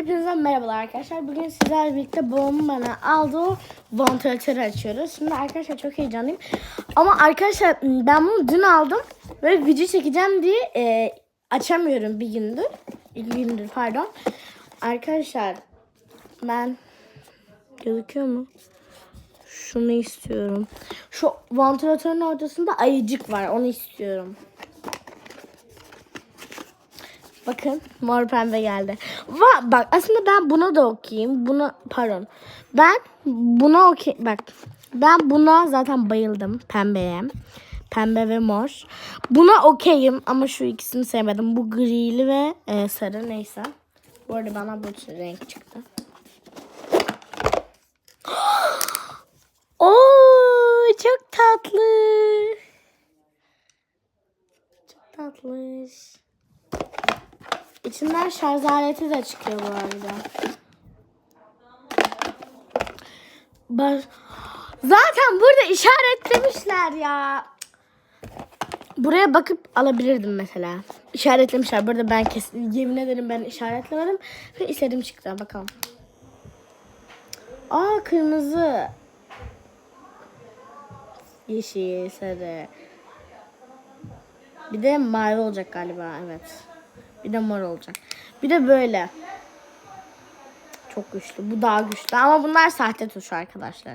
Hepinize merhabalar arkadaşlar. Bugün sizlerle birlikte babamın bana aldığı vantilatörü açıyoruz. Şimdi arkadaşlar çok heyecanlıyım. Ama arkadaşlar ben bunu dün aldım ve video çekeceğim diye e, açamıyorum bir gündür. İki gündür pardon. Arkadaşlar ben gözüküyor mu? Şunu istiyorum. Şu vantilatörün ortasında ayıcık var. Onu istiyorum. Bakın mor pembe geldi. Va bak aslında ben buna da okuyayım. Buna pardon. Ben buna okey bak. Ben buna zaten bayıldım pembeye. Pembe ve mor. Buna okeyim ama şu ikisini sevmedim. Bu grili ve e, sarı neyse. Bu arada bana bu renk çıktı. Oo çok tatlı. Çok tatlış. İçinden şarj aleti de çıkıyor bu arada. Baş... Zaten burada işaretlemişler ya. Buraya bakıp alabilirdim mesela. İşaretlemişler. Burada ben kesin yemin ederim ben işaretlemedim. Ve istediğim çıktı. Bakalım. Aa kırmızı. Yeşil, sarı. Bir de mavi olacak galiba. Evet. Bir de mor olacak. Bir de böyle. Çok güçlü. Bu daha güçlü. Ama bunlar sahte tuş arkadaşlar.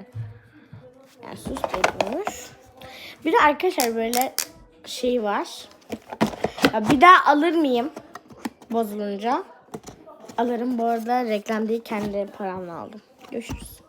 Yani sus tuş. Bir de arkadaşlar böyle şey var. Ya bir daha alır mıyım? Bozulunca. Alırım. Bu arada reklam değil. Kendi paramla aldım. Görüşürüz.